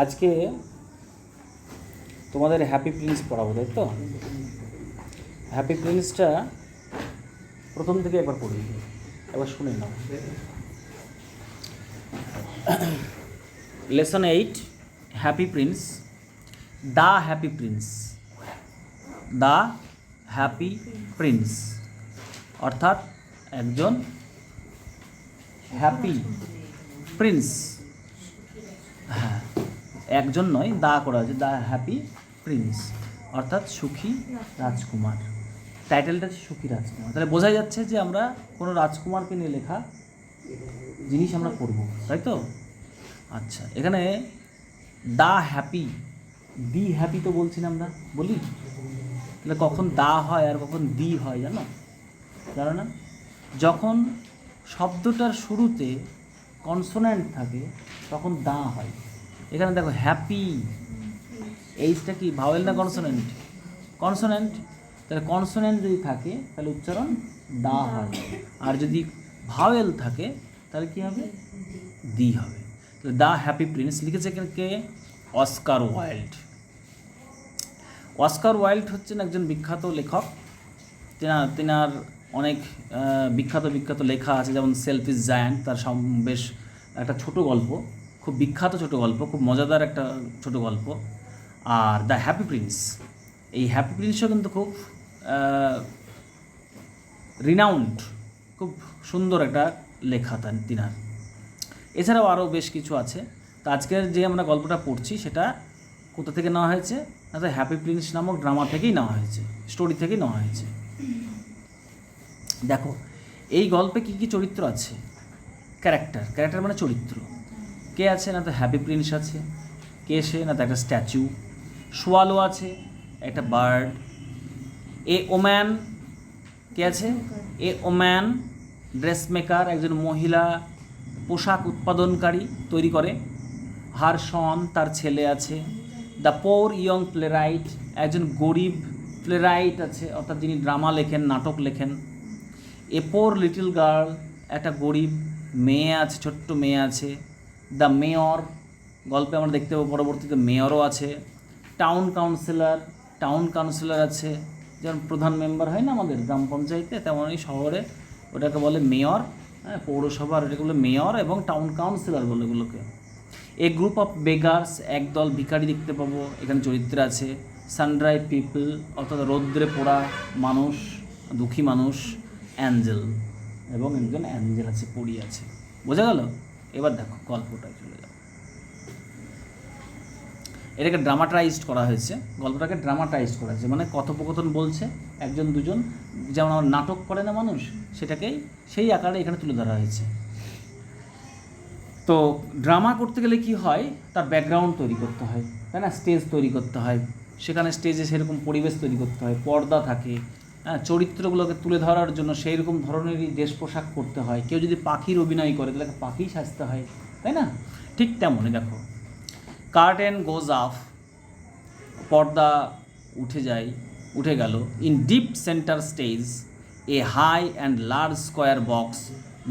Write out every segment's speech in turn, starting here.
আজকে তোমাদের happy Prince পড়াবো, তাই তো? হ্যাপি প্রিন্সটা প্রথম থেকে একবার পড়ি, একবার শুনে নাও। Lesson eight Happy Prince the Happy Prince the Happy Prince অর্থাৎ একজন হ্যাপি প্রিন্স হ্যাঁ। একজন নয় দা করা হয়েছে দ্য হ্যাপি প্রিন্স, অর্থাৎ সুখী রাজকুমার। টাইটেলটা সুখী রাজকুমার। তাহলে বোঝা যাচ্ছে যে আমরা কোনো রাজকুমারকে নিয়ে লেখা জিনিস আমরা পড়ব তাই তো? আচ্ছা এখানে দা হ্যাপি, দি হ্যাপি তো বলছি না আমরা, বলি? তাহলে কখন দা হয় আর কখন দি হয়, জানো? জানো না? যখন শব্দটার শুরুতে কনসোনেন্ট থাকে, তখন দা হয়। এখানে দেখো হ্যাপি। এইচটা কি? ভাওয়েল না কনসোনেন্ট? কনসোনেন্ট? তাহলে কনসোনেন্ট যদি থাকে, তাহলে উচ্চারণ দা হয়। আর যদি ভাওয়েল থাকে, তাহলে কী হবে? দি হবে। তাহলে দ্য হ্যাপি প্রিন্স লিখেছে এখানে কে? Oscar Wilde. অস্কার ওয়াইল্ড হচ্ছেন একজন বিখ্যাত লেখক। তেনার অনেক বিখ্যাত বিখ্যাত লেখা আছে, যেমন সেলফ ইজ জায়ান্ট তার বেশ একটা ছোট গল্প, খুব বিখ্যাত ছোট গল্প, খুব মজাদার একটা ছোট গল্প। আর দ্য হ্যাপি প্রিন্স এই হ্যাপি প্রিন্সও কিন্তু খুব রিনাউন্ড খুব সুন্দর একটা লেখা তার তিনার। এছাড়াও আরও বেশ কিছু আছে। তো আজকের যে আমরা গল্পটা পড়ছি, সেটা কোথা থেকে নেওয়া হয়েছে? হ্যাপি প্রিন্স নামক ড্রামা থেকেই নেওয়া হয়েছে স্টোরি থেকেই নেওয়া হয়েছে। দেখো, এই গল্পে কী কী চরিত্র আছে? ক্যারেক্টার ক্যারেক্টার মানে চরিত্র। কে আছে না তো হ্যাপি প্রিন্স আছে, কে সে না তো একটা স্ট্যাচু সোয়ালো আছে, একটা বার্ড এ ওম্যান, কে আছে? এ ওম্যান ড্রেস মেকার একজন মহিলা, পোশাক উৎপাদনকারী তৈরি করে। হার শন তার ছেলে আছে। দ্য পোর ইয়ং প্লেরাইট, একজন গরিব প্লেরাইট আছে, অর্থাৎ যিনি ড্রামা লেখেন, নাটক লেখেন। এ পোর লিটল গার্ল একটা গরিব মেয়ে আছে, ছোট্ট মেয়ে আছে দ্য মেয়র গল্পে আমরা দেখতে পাবো পরবর্তীতে মেয়রও আছে টাউন কাউন্সিলর টাউন কাউন্সিলর আছে, যেমন প্রধান মেম্বার হয় না আমাদের গ্রাম পঞ্চায়েতে, তেমনই শহরে ওটাকে বলে মেয়র হ্যাঁ পৌরসভার এটাকে বলে মেয়র এবং টাউন কাউন্সিলর বলে এগুলোকে এ গ্রুপ অফ বেগার্স একদল ভিখারি দেখতে পাবো, এখানে চরিত্র আছে সানড্রাই পিপল অর্থাৎ রৌদ্রে পোড়া মানুষ, দুঃখী মানুষ অ্যাঞ্জেল এবং একজন অ্যাঞ্জেল আছে পড়ি আছে। বোঝা গেল? এবার দেখো, গল্পটায় চলে যাও। এটাকে ড্রামাটাইজড করা হয়েছে। গল্পটাকে ড্রামাটাইজড করা হয়েছে। মানে কথোপকথন বলছে একজন, দুজন। যেমন আমার নাটক করে না মানুষ, সেটাকেই সেই আকারে এখানে তুলে ধরা হয়েছে। তো ড্রামা করতে গেলে কি হয়? তার ব্যাকগ্রাউন্ড তৈরি করতে হয়। তাই না? স্টেজ তৈরি করতে হয়। সেখানে স্টেজে সেরকম পরিবেশ তৈরি করতে হয়। পর্দা থাকে। হ্যাঁ চরিত্রগুলোকে তুলে ধরার জন্য সেই রকম ধরনেরই দেশ পোশাক করতে হয়। কেউ যদি পাখির অভিনয় করে, তাহলে পাখি সাজতে হয়, তাই না? ঠিক তেমনই দেখো। কার্টেন গোজ অফ পর্দা উঠে যায়, উঠে গেল। In deep centre stage a high and large square box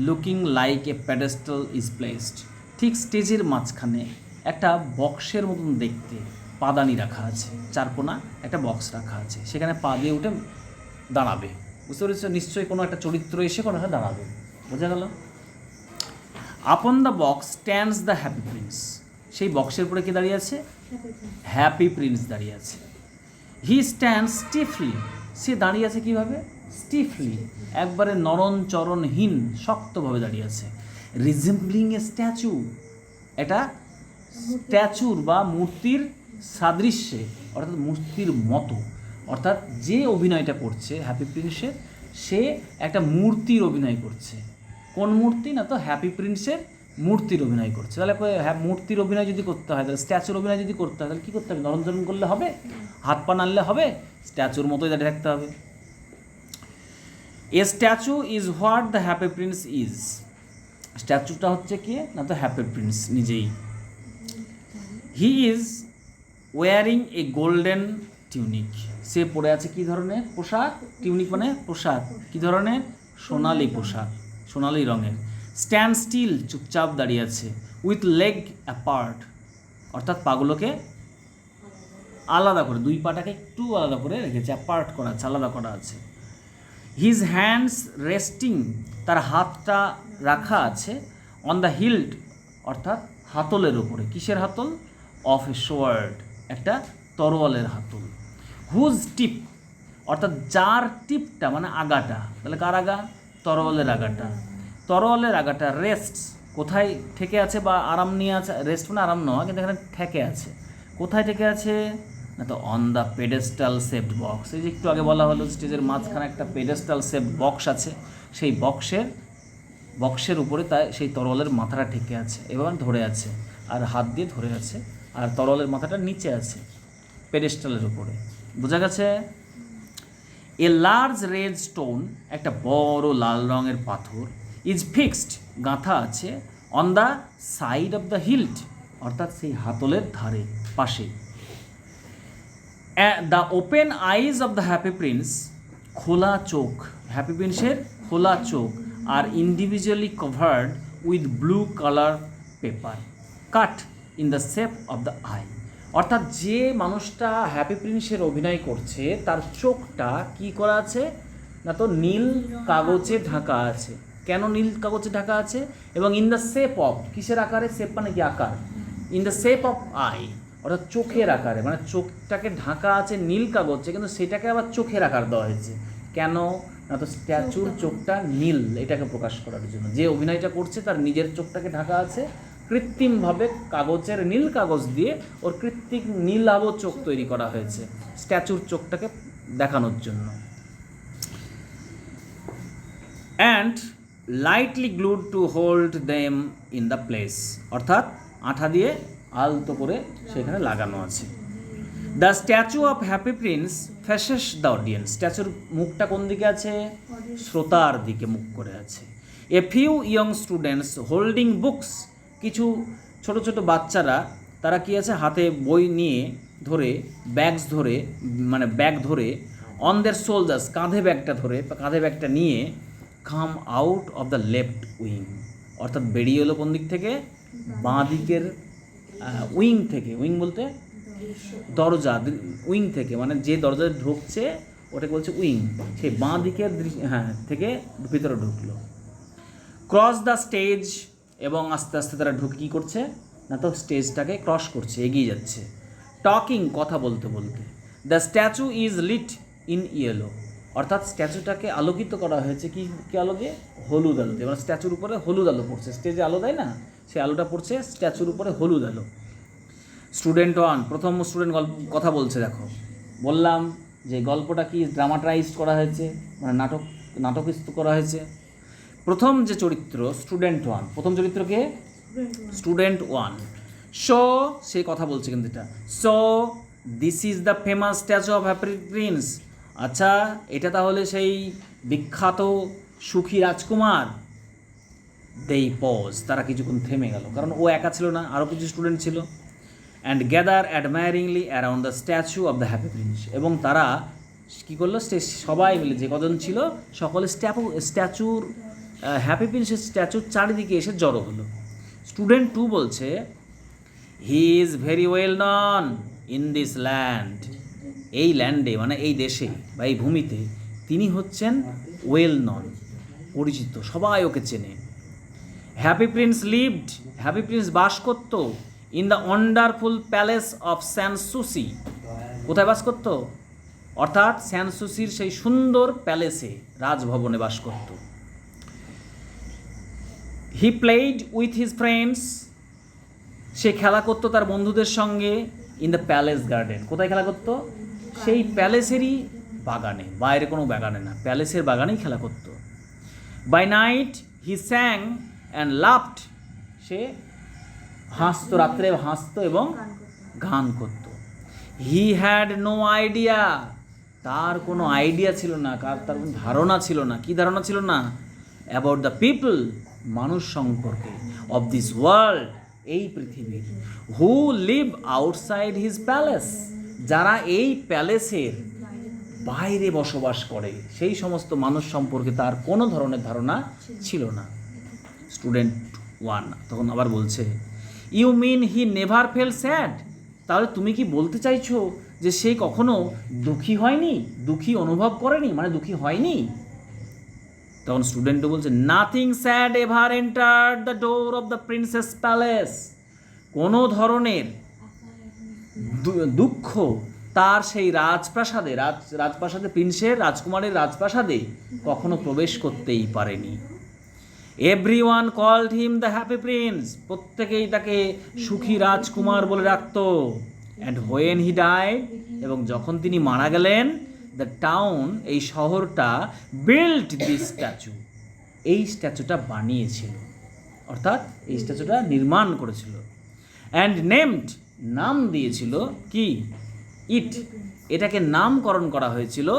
looking like a pedestal is placed ঠিক স্টেজের মাঝখানে একটা বক্সের মতন দেখতে পাদানি রাখা আছে, চারকোনা একটা বক্স রাখা আছে। সেখানে পা দিয়ে উঠে দাঁড়াবে। বুঝতে পেরেছ? নিশ্চয়ই কোনো একটা চরিত্র এসে কোনো একটা দাঁড়াবে। বোঝা গেল? Upon the box stands the Happy Prince সেই বক্সের উপরে কে দাঁড়িয়ে আছে? হ্যাপি প্রিন্স দাঁড়িয়ে আছে। হি স্ট্যান্ড স্টিফলি সে দাঁড়িয়ে আছে কীভাবে? স্টিফলি একবারে নরণ চরণহীন শক্তভাবে দাঁড়িয়ে আছে। রিজেম্বলিং এ স্ট্যাচু এটা স্ট্যাচুর বা মূর্তির সাদৃশ্যে অর্থাৎ মূর্তির মতো। অর্থাৎ যে অভিনয়টা করছে হ্যাপি প্রিন্সের সে একটা মূর্তির অভিনয় করছে। কোন মূর্তি? না তো হ্যাপি প্রিন্সের মূর্তির অভিনয় করছে। তাহলে হ্যাঁ মূর্তির অভিনয় যদি করতে হয়, তাহলে স্ট্যাচুর অভিনয় যদি করতে হয়, তাহলে কী করতে হবে? নরঞ্জন করলে হবে? হাত পা নাড়লে হবে? স্ট্যাচুর মতোই দাঁড়িয়ে থাকতে হবে। A statue is what the Happy Prince is স্ট্যাচুটা হচ্ছে কি? না তো হ্যাপি প্রিন্স নিজেই। He is wearing a golden tunic সে পরে আছে কি ধরনের? পোশাক? টিউনিক মানে পোশাক। কি ধরনের? সোনালি পোশাক, সোনালি রঙের। স্ট্যান্ড স্টিল চুপচাপ দাঁড়িয়ে আছে। With leg apart. অর্থাৎ পাগুলোকে আলাদা করে, দুই পাটাকে একটু আলাদা করে রেখেছে, অ্যাপার্ট করা আছে, আলাদা করা আছে। হিজ হ্যান্ডস রেস্টিং তার হাতটা রাখা আছে অন দ্য হিল্ড অর্থাৎ হাতলের উপরে। কিসের হাতল? অফ এ শোয়ার্ড একটা তরোয়ালের হাতল। হুজ টিপ, অর্থাৎ যার টিপটা মানে আগাটা। তাহলে কার আগা? তরোয়ালের আগাটা। তরোয়ালের আগাটা রেস্ট কোথায় ঠেকে আছে বা আরাম নিয়ে আছে? রেস্ট মানে আরাম নয়, কিন্তু এখানে ঠেকে আছে। কোথায় ঠেকে আছে? না তো on the pedestal shaped box এই যে একটু আগে বলা হলো স্টেজের মাঝখানে একটা পেডেস্টাল সেপড বক্স আছে, সেই বক্সের বক্সের উপরে তাই সেই তরলের মাথাটা ঠেকে আছে এবার ধরে আছে, আর হাত দিয়ে ধরে আছে, আর তরলের মাথাটা নিচে আছে পেডেস্টালের উপরে। বোঝা গেছে? এ লার্জ রেড স্টোন একটা বড় লাল রঙের পাথর ইজ ফিক্সড গাঁথা আছে on the side of the hilt অর্থাৎ সেই হাতলের ধারে, পাশে। The open eyes of the Happy Prince খোলা চোখ হ্যাপি প্রিন্সের খোলা চোখ আর individually covered with blue colour paper cut in the shape of the eye অর্থাৎ যে মানুষটা হ্যাপি প্রিন্সের অভিনয় করছে তার চোখটা কি করা আছে? না তো নীল কাগজে ঢাকা আছে। কেন নীল কাগজে ঢাকা আছে? এবং ইন দ্য শেপ অফ কিসের আকারে? শেপ মানে কি আকার? In the shape of eye অর্থাৎ চোখের আকারে। মানে চোখটাকে ঢাকা আছে নীল কাগজে কিন্তু সেটাকে আবার চোখের আকার দেওয়া হয়েছে। কেন? না তো স্ট্যাচুর চোখটা নীল এটাকে প্রকাশ করার জন্য। যে অভিনয়টা করছে তার নিজের চোখটাকে ঢাকা আছে কৃত্রিমভাবে কাগজের নীল কাগজ দিয়ে ওর কৃত্রিম নীলাভ চোখ তৈরি করা হয়েছে স্ট্যাচুর চোখটাকে দেখানোর জন্য। And lightly glued to hold them in the place অর্থাৎ আঠা দিয়ে আলতো করে সেখানে লাগানো আছে। The statue of Happy Prince faces the audience স্ট্যাচুর মুখটা কোন দিকে আছে? শ্রোতার দিকে মুখ করে আছে। A few young students holding books কিছু ছোট ছোট বাচ্চারা, তারা কি আছে, হাতে বই নিয়ে ধরে ব্যাগস ধরে মানে ব্যাগ ধরে অন দের সোলজার্স কাঁধে ব্যাগটা ধরে, কাঁধে ব্যাগটা নিয়ে come out of the left wing অর্থাৎ বেরিয়ে এলো কোন দিক থেকে? বাঁ দিকের উইং থেকে উইং বলতে? দরজা উইং থেকে মানে যে দরজায় ঢুকছে, ওটাকে বলছে উইং সেই বাঁ দিকের হ্যাঁ থেকে ভিতরে ঢুকলো। ক্রস দ্য স্টেজ এবং আস্তে আস্তে তারা ঢুকে কী করছে? না তো স্টেজটাকে ক্রস করছে, এগিয়ে যাচ্ছে। টকিং কথা বলতে বলতে। The statue is lit in yellow অর্থাৎ স্ট্যাচুটাকে আলোকিত করা হয়েছে কি কি আলোকে? হলুদ আলো আলোতে। মানে স্ট্যাচুর উপরে হলুদ আলো পড়ছে। স্টেজে আলো দেয় না? সেই আলোটা পড়ছে স্ট্যাচুর উপরে হলুদ আলো। স্টুডেন্ট ওয়ান প্রথম স্টুডেন্ট গল্প, কথা বলছে দেখো। বললাম যে গল্পটা কি ড্রামাটাইজড করা হয়েছে? মানে নাটক নাটকিস্ত করা হয়েছে? প্রথম যে চরিত্র স্টুডেন্ট ওয়ান প্রথম চরিত্রকে স্টুডেন্ট ওয়ান সো সে কথা বলছে কিন্তু এটা। So this is the famous statue of Happy Prince আচ্ছা এটা তাহলে সেই বিখ্যাত সুখী রাজকুমার? দেই পজ তারা কিছুক্ষণ থেমে গেল। কারণ ও একা ছিল না আরও কিছু স্টুডেন্ট ছিল। And gather admiringly around the statue of the Happy Prince এবং তারা কী করল? সবাই মিলে যে কজন ছিল সকলে স্ট্যাপু স্ট্যাচুর হ্যাপি প্রিন্সের স্ট্যাচুর চারিদিকে এসে জড়ো হলো। স্টুডেন্ট টু বলছে he is very well known in this land এই ল্যান্ডে মানে এই দেশে বা এই ভূমিতে তিনি হচ্ছেন ওয়েল নন পরিচিত, সবাই ওকে চেনে। Happy Prince lived Happy Prince বাস করত in the wonderful palace of Sanssouci কোথায় বাস করত? অর্থাৎ স্যানসুসির সেই সুন্দর প্যালেসে রাজভবনে বাস করত। He played with his friends সে খেলা করতো তার বন্ধুদের সঙ্গে ইন দ্য প্যালেস গার্ডেন কোথায় খেলা করতো? সেই প্যালেসেরই বাগানে। বাইরে কোনো বাগানে না। প্যালেসের বাগানেই খেলা করতো। By night he sang and laughed সে হাসতো, রাত্রে হাসতো এবং গান করতো। হি হ্যাড নো আইডিয়া তার কোনো আইডিয়া ছিল না। কার, তার কোনো ধারণা ছিল না। কি ধারণা ছিল না? অ্যাবাউট দ্য পিপল মানুষ সম্পর্কে অফ দিস ওয়ার্ল্ড এই পৃথিবীর। Who live outside his palace যারা এই প্যালেসের বাইরে বসবাস করে, সেই সমস্ত মানুষ সম্পর্কে তার কোনো ধরনের ধারণা ছিল না। স্টুডেন্ট ওয়ান তখন আবার বলছে you mean he never felt sad তাহলে তুমি কি বলতে চাইছো যে সে কখনো দুঃখী হয়নি? দুঃখী অনুভব করেনি? মানে দুঃখী হয়নি? তখন স্টুডেন্টও বলছে nothing sad ever enter the door of the prince's palace কোনো ধরনের দুঃখ তার সেই রাজপ্রাসাদে, রাজ, রাজপ্রাসাদে, প্রিন্সের, রাজকুমারের রাজপ্রাসাদে কখনো প্রবেশ করতেই পারেনি। Everyone called him the Happy Prince প্রত্যেকেই তাকে সুখী রাজকুমার বলে রাখত। অ্যান্ড হোয়েন হি ডাইড এবং যখন তিনি মারা গেলেন দ্য টাউন এই শহরটা বিল্ড দি স্ট্যাচু এই স্ট্যাচুটা বানিয়েছিল। অর্থাৎ এই স্ট্যাচুটা নির্মাণ করেছিল। অ্যান্ড নেমড নাম দিয়েছিল কি? ইট এটাকে নামকরণ করা হয়েছিল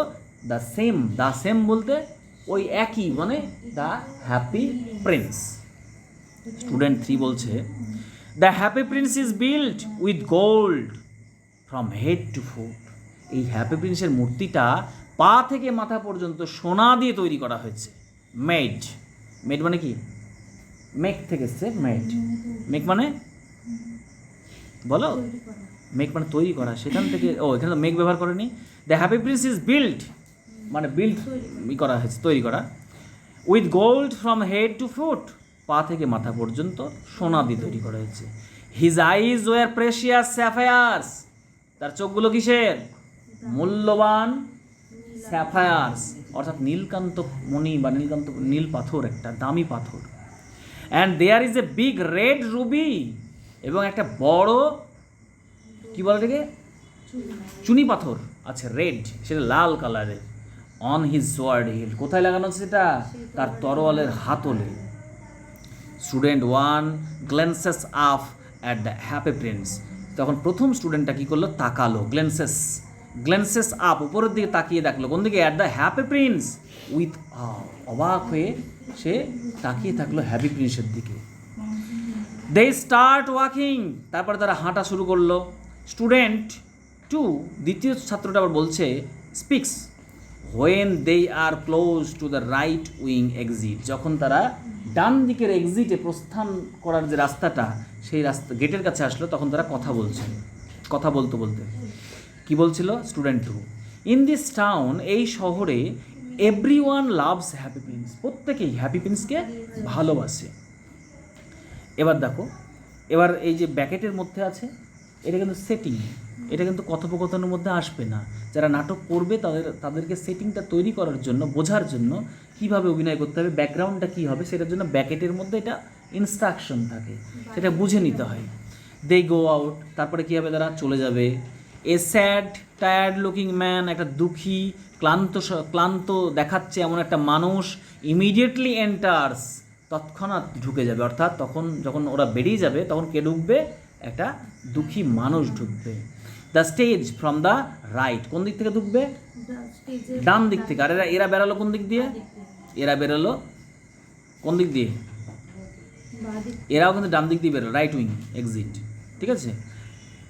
দ্য সেম দ্য সেম বলতে ওই একই মানে the Happy Prince student three বলছে the Happy Prince is build with gold from head to foot এই হ্যাপি প্রিন্সের মূর্তিটা পা থেকে মাথা পর্যন্ত সোনা দিয়ে তৈরি করা হয়েছে। মেড মেড মানে কি? মেক থেকে এসছে মেড মেক মানে? বলো। মেক মানে তৈরি করা, সেখান থেকে ও, এখানে তো মেক ব্যবহার করেনি। The happy prince is build মানে বিল্ড করা হয়েছে, তৈরি করা। With gold from head to foot পা থেকে মাথা পর্যন্ত সোনা দিয়ে তৈরি করা হয়েছে। His eyes were precious sapphires তার চোখগুলো কিসের? মূল্যবান স্যাফায়ার্স অর্থাৎ নীলকান্ত মণি বা নীলকান্ত নীল পাথর একটা, দামি পাথর। And there is a big red ruby এবং একটা বড় কি বলে এটাকে চুনি পাথর। আছে রেড সেটা লাল কালারের অন হিজ সোয়ার্ড হিল কোথায় লাগানো আছে সেটা? তার তরোয়ালের হাতলে। স্টুডেন্ট ওয়ান গ্লেন্সেস আফ অ্যাট দ্য হ্যাপি প্রিন্স তখন প্রথম স্টুডেন্টটা কী করল? তাকালো। গ্লেন্সেস গ্লেন্সেস আপ, উপরের দিকে তাকিয়ে দেখল। কোন দিকে? At the Happy Prince with অবাক হয়ে সে তাকিয়ে থাকল হ্যাপি প্রিন্সের দিকে। দে স্টার্ট ওয়াকিং তারপরে তারা হাঁটা শুরু করল। স্টুডেন্ট টু দ্বিতীয় ছাত্রটা আবার বলছে speaks when they are close to the right wing exit যখন তারা ডান দিকের এক্সিটে প্রস্থান করার যে রাস্তাটা, সেই রাস্তা গেটের কাছে আসলো, তখন তারা কথা বলছে। কথা বলতে বলতে। কি বলছিল? Student two in this town এই শহরে everyone loves Happy Prince প্রত্যেকেই হ্যাপি প্রিন্সকে ভালোবাসে। এবার দেখো, এবার এই যে ব্যাকেটের মধ্যে আছে, এটা কিন্তু সেটিং এটা কিন্তু কথোপকথনের মধ্যে আসবে না। যারা নাটক করবে, তাদের, তাদেরকে সেটিংটা তৈরি করার জন্য, বোঝার জন্য কীভাবে অভিনয় করতে হবে ব্যাকগ্রাউন্ডটা কী হবে, সেটার জন্য ব্যাকেটের মধ্যে এটা ইনস্ট্রাকশন থাকে। সেটা বুঝে নিতে হয়। দে গো আউট তারপরে কী হবে তারা? চলে যাবে। A sad tired looking man একটা দুঃখী, ক্লান্ত ক্লান্ত দেখাচ্ছে এমন একটা মানুষ ইমিডিয়েটলি এন্টার্স তৎক্ষণাৎ ঢুকে যাবে। অর্থাৎ তখন যখন ওরা বেরিয়ে যাবে, তখন কে ঢুকবে? একটা দুঃখী মানুষ ঢুকবে। The stage from the right কোন দিক থেকে ঢুকবে? ডান দিক থেকে। আর এরা এরা বেরালো কোন দিক দিয়ে? এরা বেরোলো কোন দিক দিয়ে? এরাও কিন্তু ডান দিক দিয়ে বেরোলো রাইট উইং এক্সিট ঠিক আছে?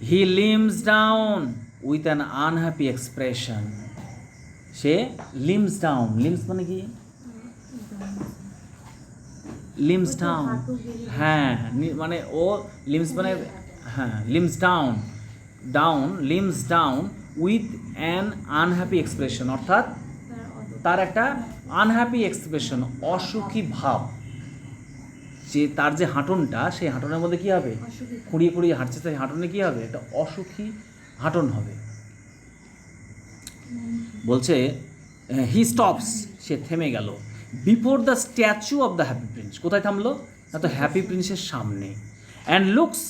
He limps down with an unhappy expression say limps down limps মানে কি? লিমস ডাউন হ্যাঁ নি- মানে ও লিমস মানে হ্যাঁ limps down down limps down with an unhappy expression অর্থাৎ তার একটা আনহ্যাপি এক্সপ্রেশন অসুখী ভাব। যে তার যে হাঁটনটা সেই হাঁটনের মধ্যে কী হবে? খুঁড়িয়ে খুঁড়িয়ে হাঁটছে সেই হাঁটনে কী হবে? একটা অসুখী হাঁটন হবে। বলছে হি স্টপস সে থেমে গেল। Before the statue of the Happy Prince কোথায় থামলো? না তো হ্যাপি প্রিন্সের সামনে। And looks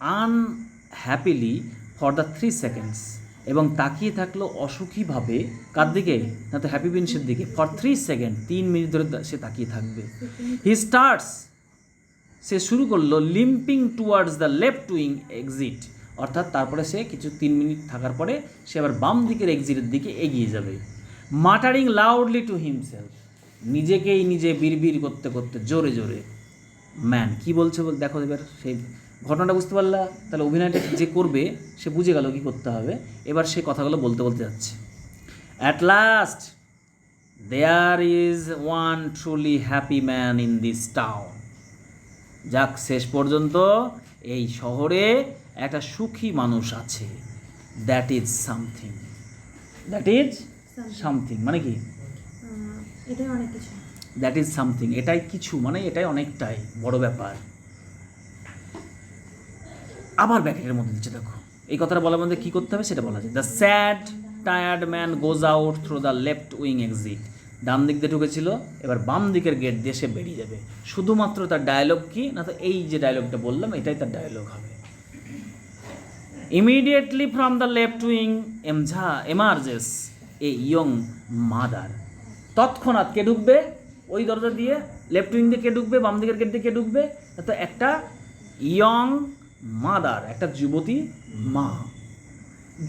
unhappily for the three seconds এবং তাকিয়ে থাকল অসুখীভাবে কার দিকে? না তো হ্যাপি প্রিন্সের দিকে। ফর থ্রি সেকেন্ড তিন মিনিট ধরে সে তাকিয়ে থাকবে। হি স্টার্টস সে শুরু করল limping towards the left wing exit অর্থাৎ তারপরে সে কিছু তিন মিনিট থাকার পরে সে আবার বাম দিকের এক্সিটের দিকে এগিয়ে যাবে। মাটারিং লাউডলি টু হিমসেলফ নিজেকেই নিজে বিড়বিড় করতে করতে জোরে জোরে। ম্যান কি বলছে বল, দেখো এবার সেই ঘটনাটা বুঝতে পারলা? তাহলে অভিনয়টা যে করবে, সে বুঝে গেল কি করতে হবে। এবার সে কথাগুলো বলতে বলতে যাচ্ছে। At last there is one truly happy man in this town যাক শেষ পর্যন্ত এই শহরে একটা সুখী মানুষ আছে। That is something that is something মানে কি? এটাই অনেক কিছু। দ্যাট ইজ সামথিং এটাই কিছু মানে এটাই অনেকটাই বড় ব্যাপার। আবার ব্যাকেটের মধ্যে দিচ্ছে দেখো। এই কথাটা বলার মধ্যে কী করতে হবে সেটা বলা যায়। The sad tired man goes out through the left wing exit ডান দিক দিয়ে ঢুকেছিল, এবার বাম দিকের গেট দিয়ে সে বেরিয়ে যাবে। শুধুমাত্র তার ডায়লগ কি, না তো এই যে ডায়লগটা বললাম, এটাই তার ডায়লগ হবে। Immediately from the left wing এমঝা emerges a young mother তৎক্ষণাৎ কে ঢুকবে? ওই দরজা দিয়ে লেফট উইং দিয়ে কে ঢুকবে, বাম দিকের গেট দিয়ে কে ঢুকবে? তো একটা ইয়ং মাদার একটা যুবতী মা।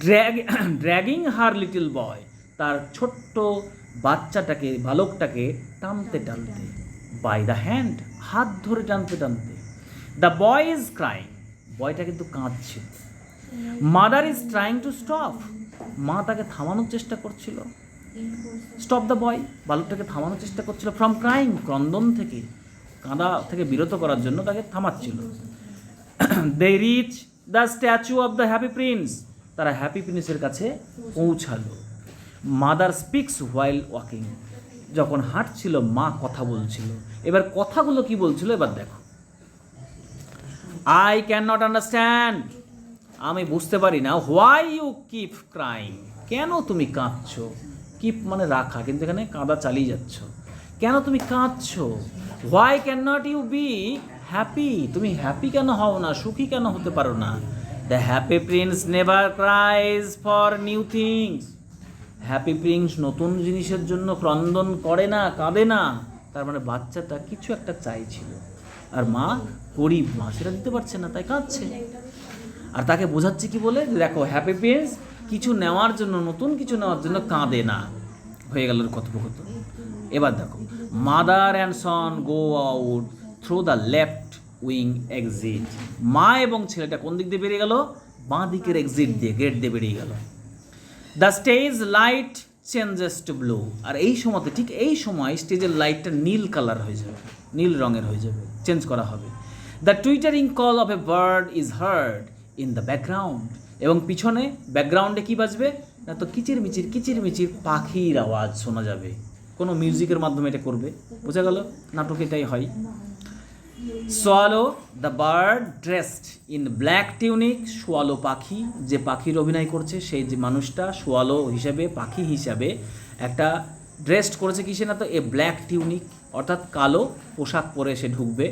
Drag dragging her little boy তার ছোট্ট বাচ্চাটাকে, বালকটাকে টানতে টানতে বাই দ্য হ্যান্ড হাত ধরে টানতে টানতে দ্য বয় ইজ ক্রাইং বয়টা কিন্তু কাঁদছে। Mother is trying to stop মা তাকে থামানোর চেষ্টা করছিল। স্টপ দ্য বয় বালকটাকে থামানোর চেষ্টা করছিল ফ্রম ক্রাইং ক্রন্দন থেকে, কাঁদা থেকে বিরত করার জন্য তাকে থামাচ্ছিল। They reach the statue of the Happy Prince তারা হ্যাপি প্রিন্সের কাছে পৌঁছালো। মাদার স্পিক্স হোয়াইল ওয়াকিং যখন হাঁটছিল, মা কথা বলছিল। এবার কথাগুলো কি বলছিল, এবার দেখো। আই ক্যান নট আন্ডারস্ট্যান্ড আমি বুঝতে পারি না। হোয়াই ইউ কিপ ক্রাইং কেন তুমি কাঁদছো? কিপ মানে রাখা, কিন্তু এখানে কাঁদা চালিয়ে যাচ্ছ। কেন তুমি কাঁদছো? Why can not you be happy তুমি হ্যাপি কেন হও না? সুখী কেন হতে পারো না? The Happy Prince never cries for new things Happy Prince নতুন জিনিসের জন্য ক্রন্দন করে না, কাঁদে না। তার মানে বাচ্চাটা কিছু একটা চাইছিল। আর মা গরিব, মা সেটা দিতে পারছে না, তাই কাঁদছে। আর তাকে বোঝাচ্ছে কি বলে? দেখো হ্যাপি প্রিন্স কিছু নেওয়ার জন্য, নতুন কিছু নেওয়ার জন্য কাঁদে না। হয়ে গেল কথোপকথন। এবার দেখো mother and son go out through the left wing exit মা এবং ছেলেটা কোন দিক দিয়ে বেরিয়ে গেল? বাঁ দিকের এক্সিট দিয়ে গেট দিয়ে বেরিয়ে গেল। The stage light changes to blue আর এই সময়তে, ঠিক এই সময় স্টেজের লাইটটা নীল কালার হয়ে যাবে, নীল রঙের হয়ে যাবে চেঞ্জ করা হবে। The twittering call of a bird is heard in the background এবং পিছনে ব্যাকগ্রাউন্ডে কি বাজবে? না তো কিচির মিচির কিচির মিচির পাখির আওয়াজ শোনা যাবে। কোনো মিউজিকের মাধ্যমে এটা করবে। বোঝা গেল? নাটক এটাই হয়। Swallow the bird dressed in black tunic swallow পাখি, যে পাখির অভিনয় করছে, সেই যে মানুষটা সোয়ালো হিসাবে, পাখি হিসাবে একটা ড্রেসড করেছে কিসে না তো? এ ব্ল্যাক টিউনিক অর্থাৎ কালো পোশাক পরে সে ঢুকবে।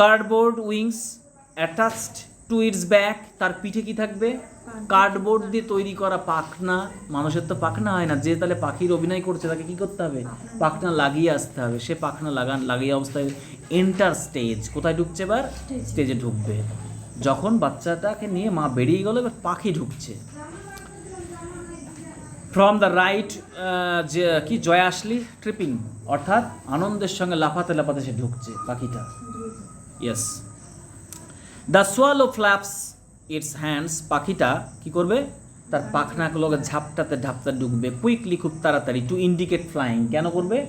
Cardboard wings attached to its back তার পিঠে কি থাকবে? কার্ডবোর্ড দিয়ে তৈরি করা পাখনা মানুষের তো পাখনা হয় না। যে তাহলে পাখির অভিনয় করছে তাকে কি করতে হবে? পাখনা লাগিয়ে আসতে হবে। সে পাখনা লাগান লাগিয়ে অবস্থায় এন্টার স্টেজ কোথায় ঢুকছে এবার? স্টেজে ঢুকবে। যখন বাচ্চাটাকে নিয়ে মা বেরিয়ে গেল এবার পাখি ঢুকছে। ফ্রম দ্য রাইট যে কি জয় আসলি ট্রিপিং অর্থাৎ আনন্দের সঙ্গে লাফাতে লাফাতে সে ঢুকছে পাখিটা। Yes the swallow flaps its hands পাখিটা কি করবে? তার পাখনাগুলোকে ঝাপটাতে ঝাপটা ঢুকবে। কুইকলি খুব তাড়াতাড়ি টু ইন্ডিকেট ফ্লাইং কেন করবে?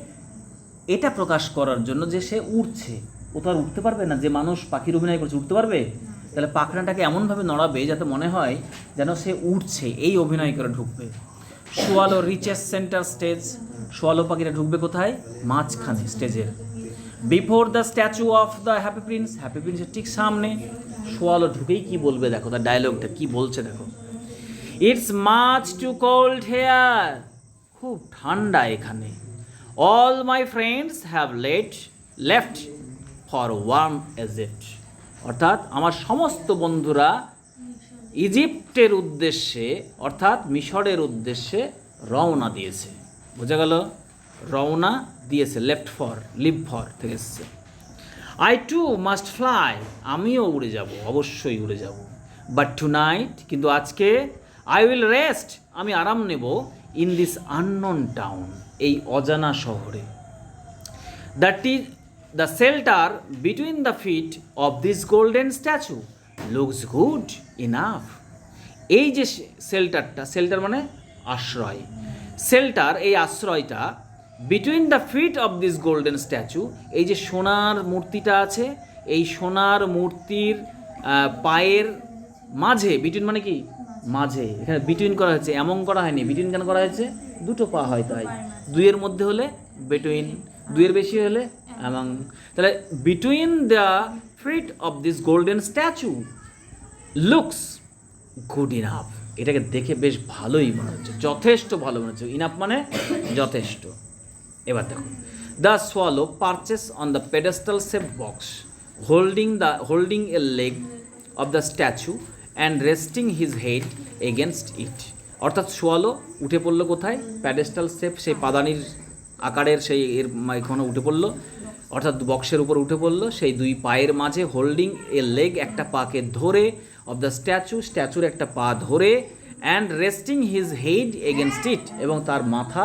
এটা প্রকাশ করার জন্য যে সে উড়ছে। ও তো আর উঠতে পারবে না। যে মানুষ পাখির অভিনয় করছে উঠতে পারবে? তাহলে পাখনাটাকে এমনভাবে নড়াবে যাতে মনে হয় যেন সে উঠছে এই অভিনয় করে ঢুকবে। Swallow reaches centre stage swallow পাখিটা ঢুকবে কোথায়? মাঝখানে স্টেজের before the statue of the Happy Prince Happy প্রিন্সের ঠিক সামনে। সোয়ালো ঢুকেই কি বলবে দেখো, তার ডায়লগটা কি বলছে দেখো। It's much too cold here খুব ঠান্ডা এখানে। All my friends have let left for warm Egypt অর্থাৎ আমার সমস্ত বন্ধুরা ইজিপ্টের উদ্দেশ্যে, অর্থাৎ মিশরের উদ্দেশ্যে রওনা দিয়েছে। বোঝা গেল? রওনা দিয়েছে লেফট ফর লিভ ফর থেকে এসছে। আই টু মাস্ট ফ্লাই আমিও উড়ে যাব, অবশ্যই উড়ে যাব। বাট টু নাইট কিন্তু আজকে আই উইল রেস্ট আমি আরাম নেব ইন দিস আননোন টাউন এই অজানা শহরে। That is the shelter between the feet of this golden statue looks good enough এই যে শেল্টারটা শেল্টার মানে আশ্রয়। শেল্টার এই আশ্রয়টা between the feet of this golden statue এই যে সোনার মূর্তিটা আছে, এই সোনার মূর্তির পায়ের মাঝে বিটুইন মানে কি? মাঝে, এখানে বিটুইন করা হয়েছে, এমন করা হয়নি। বিটুইন কেন করা হয়েছে? দুটো পা হয়। তাই দুইয়ের মধ্যে হলে বিটুইন দুইয়ের বেশি হলে এমন তাহলে between the feet of this golden statue looks good enough এটাকে দেখে বেশ ভালোই মনে হচ্ছে। যথেষ্ট ভালো মনে হচ্ছে। ইনাফ মানে যথেষ্ট। এবার দেখো। The swallow perches on the pedestal shape box holding the holding a leg of the statue and resting his head against it অর্থাৎ সোয়ালো উঠে পড়ল কোথায়? প্যাডেস্টাল সেপ সেই পাদানির আকারের সেই এর এখানে উঠে পড়ল। অর্থাৎ বক্সের উপর উঠে পড়ল। সেই দুই পায়ের মাঝে হোল্ডিং এ লেগ একটা পাকে ধরে অফ দ্য স্ট্যাচু স্ট্যাচুর একটা পা ধরে and resting his head against it এবং তার মাথা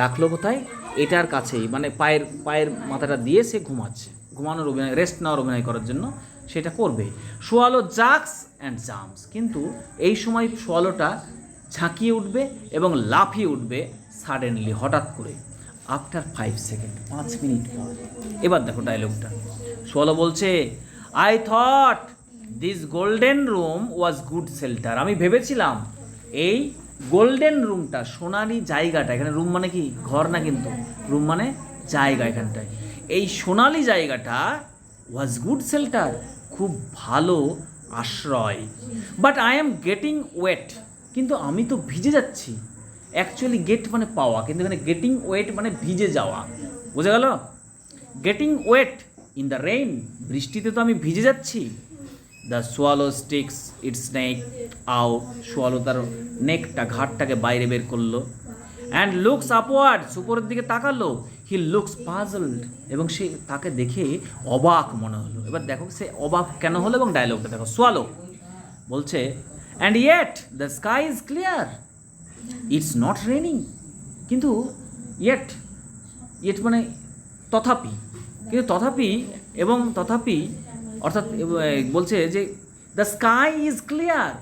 রাখল কোথায়? এটার কাছেই মানে পায়ের পায়ের মাথাটা দিয়ে সে ঘুমাচ্ছে। ঘুমানোর অভিনয় রেস্ট নেওয়ার অভিনয় করার জন্য সেটা করবে। শোয়ালো জাক্স অ্যান্ড জাম্পস কিন্তু এই সময় শোয়ালোটা ঝাঁকিয়ে উঠবে এবং লাফিয়ে উঠবে সাডেনলি হঠাৎ করে। আফটার ফাইভ সেকেন্ড পাঁচ মিনিট এবার দেখো ডায়লগটা সোয়ালো বলছে I thought this golden room was good shelter আমি ভেবেছিলাম, এই গোল্ডেন রুমটা, সোনালি জায়গাটা, এখানে রুম মানে কি? ঘর না কিন্তু? রুম মানে জায়গা এখানটায়। এই সোনালি জায়গাটা ওয়াজ গুড শেল্টার খুব ভালো আশ্রয়। But I am getting wet কিন্তু আমি তো ভিজে যাচ্ছি। অ্যাকচুয়ালি গেট মানে পাওয়া, কিন্তু এখানে গেটিং ওয়েট মানে ভিজে যাওয়া। বোঝা গেল? Getting wet in the rain বৃষ্টিতে তো আমি ভিজে যাচ্ছি। The swallow sticks its neck out swallow তার নেকটা ঘাটটাকে বাইরে বের করল অ্যান্ড লুকস আপওয়ার্ডস উপরের দিকে তাকালো। হি লুকস পাজলড এবং সে তাকে দেখে অবাক মনে হলো। এবার দেখো সে অবাক কেন হলো এবং ডায়লগটা দেখো। সোয়ালো বলছে and yet the sky is clear it's not raining কিন্তু ইয়েট ইয়েট মানে তথাপি। কিন্তু তথাপি এবং তথাপি অর্থাৎ বলছে যে দ্য স্কাই ইজ ক্লিয়ার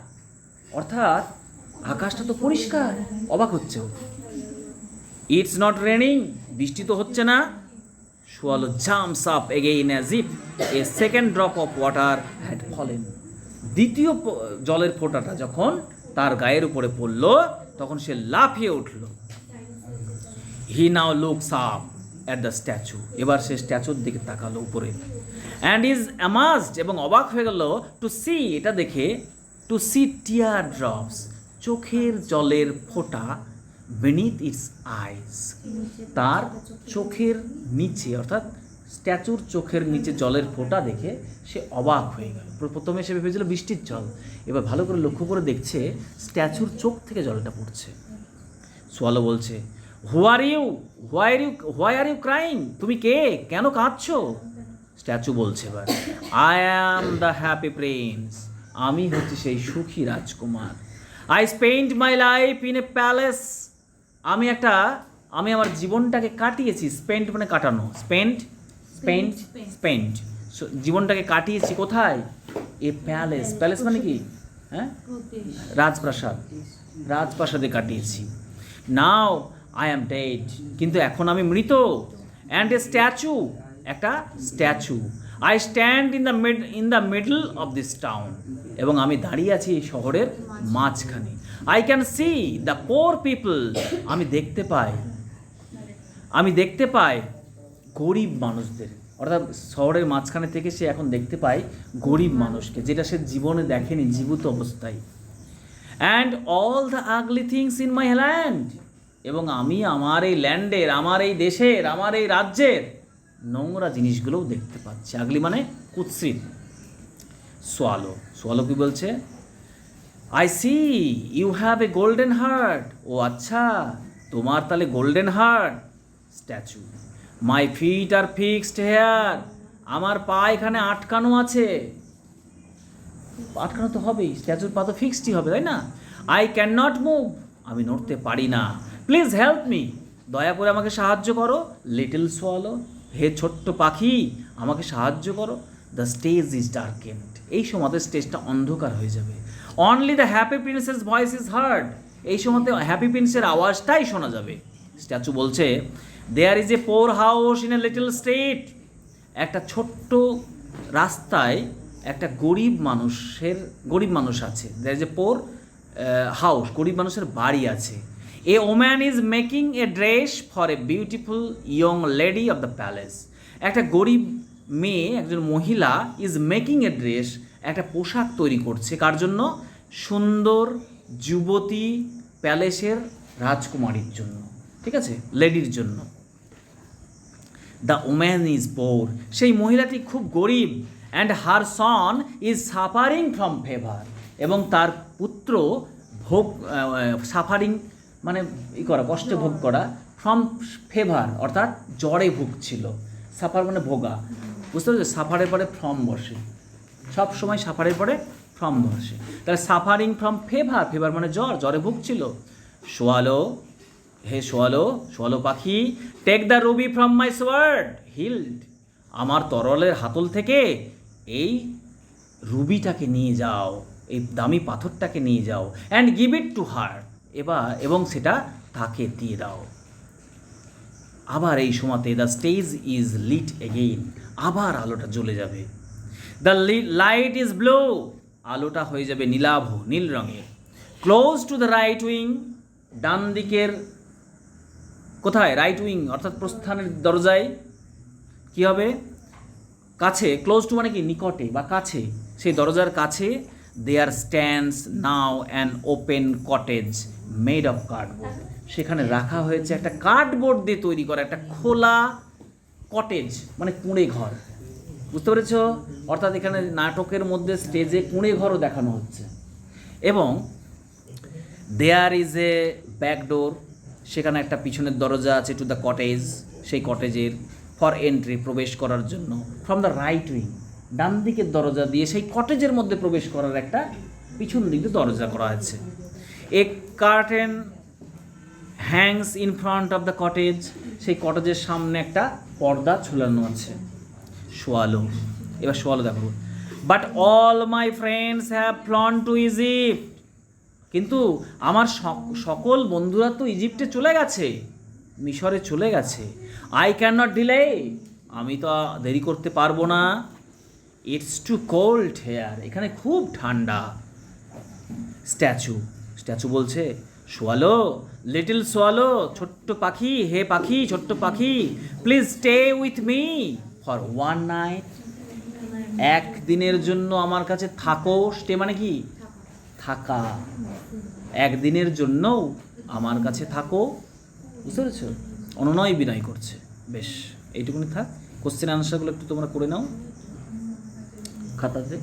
অর্থাৎ, আকাশটা তো পরিষ্কার, অবাক হচ্ছে। ইটস নট রেনিং বৃষ্টি তো হচ্ছে না। Swallow jumps up again as if a second drop of water had fallen দ্বিতীয় জলের ফোঁটাটা যখন তার গায়ের উপরে পড়ল, তখন সে লাফিয়ে উঠল। He now looks up at the statue এবার সে স্ট্যাচুর দিকে তাকালো উপরে। অ্যান্ড ইজ অ্যামাজড এবং অবাক হয়ে গেল টু সি এটা দেখে টু সি টিয়ার ড্রপস চোখের জলের ফোঁটা বেনিথ ইটস আইস তার চোখের নিচে, অর্থাৎ স্ট্যাচুর চোখের নিচে জলের ফোঁটা দেখে সে অবাক হয়ে গেল। প্রথমে সে ভেবেছিল বৃষ্টির জল। এবার ভালো করে লক্ষ্য করে দেখছে স্ট্যাচুর চোখ থেকে জলটা পড়ছে। সোয়ালো বলছে who are you why are you why are you crying তুমি কে? কেন কাঁদছো? স্ট্যাচু বলছে এবার। I am the happy prince আমি হচ্ছি সেই সুখী রাজকুমার। I spend my life in a palace আমি একটা আমি আমার জীবনটাকে কাটিয়েছি। স্পেন্ড মানে কাটানো। স্পেন্ড স্পেন্ড স্পেন্ড জীবনটাকে কাটিয়েছি কোথায়? এ প্যালেস প্যালেস মানে কি? হ্যাঁ? রাজপ্রাসাদ। রাজপ্রাসাদে কাটিয়েছি। নাও আই অ্যাম ডেড কিন্তু এখন আমি মৃত। অ্যান্ড এ স্ট্যাচু একটা statue I stand in the mid in the middle of this town এবং আমি দাঁড়িয়ে আছি এই শহরের মাঝখানে। I can see the poor people আমি দেখতে পাই। আমি দেখতে পাই গরিব মানুষদের। অর্থাৎ শহরের মাঝখানে থেকে সে এখন দেখতে পায় গরিব মানুষকে, যেটা সে জীবনে দেখেনি, জীবিত অবস্থায়। And all the ugly things in my land এবং আমি আমার এই ল্যান্ডের, আমার এই দেশের, আমার এই রাজ্যের নোংরা জিনিসগুলোও দেখতে পাচ্ছি। আগলি মানে কুৎসিত। সোয়ালো। সোয়ালো কি বলছে? I see you have a golden heart ও আচ্ছা তোমার তাহলে golden heart statue my feet are fixed here আমার পা এখানে আটকানো আছে। আটকানো তো হবেই। স্ট্যাচুর পা তো ফিক্সডই হবে, তাই না? আই ক্যান নট মুভ আমি নড়তে পারি না। প্লিজ হেল্প মি দয়া করে আমাকে সাহায্য করো। লিটল সোয়ালো হে ছোট্ট পাখি, আমাকে সাহায্য করো। দ্য স্টেজ ইজ ডার্কেন্ড এই সময়তে স্টেজটা অন্ধকার হয়ে যাবে। Only the happy prince's voice is heard এই সময়তে হ্যাপি প্রিন্সের আওয়াজটাই শোনা যাবে। স্ট্যাচু বলছে there is a poor house in a little state একটা ছোট্ট রাস্তায় একটা গরিব মানুষের, গরিব মানুষ আছে। There is a poor house গরিব মানুষের বাড়ি আছে। A woman is making a dress for a beautiful young lady of the palace একটা গরিব মেয়ে, একজন মহিলা ইজ মেকিং এ ড্রেস একটা পোশাক তৈরি করছে। কার জন্য? সুন্দর যুবতী প্যালেসের রাজকুমারীর জন্য। ঠিক আছে? লেডির জন্য। দ্য ওম্যান ইজ পোর সেই মহিলাটি খুব গরিব। And her son is suffering from fever এবং তার পুত্র ভোগ সাফারিং মানে ই করা কষ্টে ভোগ করা ফ্রম ফেভার অর্থাৎ জ্বরে ভুগছিল সাফার মানে ভোগা। বুঝতে পারছ? সাফারের পরে ফ্রম বসে। সব সময় সাফারের পরে ফ্রম বসে। তাহলে সাফারিং ফ্রম ফেভার ফেভার মানে জ্বর জ্বরে ভুগছিল। সোয়ালো হে সোয়ালো সোয়ালো পাখি take the ruby from my sword hilt আমার তরলের হাতল থেকে এই রুবিটাকে নিয়ে যাও এই দামি পাথরটাকে নিয়ে যাও and give it to her এবার, এবং সেটা তাকে দিয়ে দাও। আবার এই সময়তে the stage is lit again আবার আলোটা জ্বলে যাবে। দ্য লাইট ইজ ব্লু আলোটা হয়ে যাবে নীলাভ, নীল রঙের। Close to the right wing ডান দিকের কোথায়? রাইট উইং অর্থাৎ প্রস্থানের দরজায়। কি হবে? কাছে ক্লোজ টু মানে কি? নিকটে বা কাছে। সেই দরজার কাছে there stands now an open cottage made of cardboard সেখানে রাখা হয়েছে একটা কার্ডবোর্ড দিয়ে তৈরি করা, একটা খোলা কটেজ মানে কুঁড়ে ঘর। বুঝতে পেরেছ? অর্থাৎ এখানে নাটকের মধ্যে স্টেজে কুঁড়ে ঘরও দেখানো হচ্ছে। এবং দেয়ার ইজ এ ব্যাকডোর সেখানে একটা পিছনের দরজা আছে টু দ্য কটেজ সেই কটেজের ফর এন্ট্রি প্রবেশ করার জন্য। ফ্রম দ্য রাইট উইং ডান দিকের দরজা দিয়ে সেই কটেজের মধ্যে প্রবেশ করার একটা পিছন দিকে দরজা করা আছে। A curtain hangs in front of the cottage, সেই কটেজের সামনে একটা পর্দা ঝুলানো আছে। সোয়ালো। এবার সোয়ালো দেখো but all my friends have flown to Egypt কিন্তু আমার সক- সকল বন্ধুরা তো ইজিপ্টে চলে গেছে, মিশরে চলে গেছে। আই ক্যান নট ডিলে আমি তো দেরি করতে পারব না। ইটস টু কোল্ড হেয়ার এখানে খুব ঠান্ডা। স্ট্যাচু স্ট্যাচু বলছে, সোয়ালো লিটল সোয়ালো, ছোট্ট পাখি, হে পাখি, ছোট্ট পাখি please stay with me for one night এক দিনের জন্য আমার কাছে থাকো স্টে মানে কি? থাকা। একদিনের জন্যও আমার কাছে থাকো। বুঝতে পেরেছ? অনুনয় বিনয় করছে। বেশ, এইটুকুনি থাক। কোশ্চেন আনসারগুলো একটু তোমরা করে নাও। খাতাতে।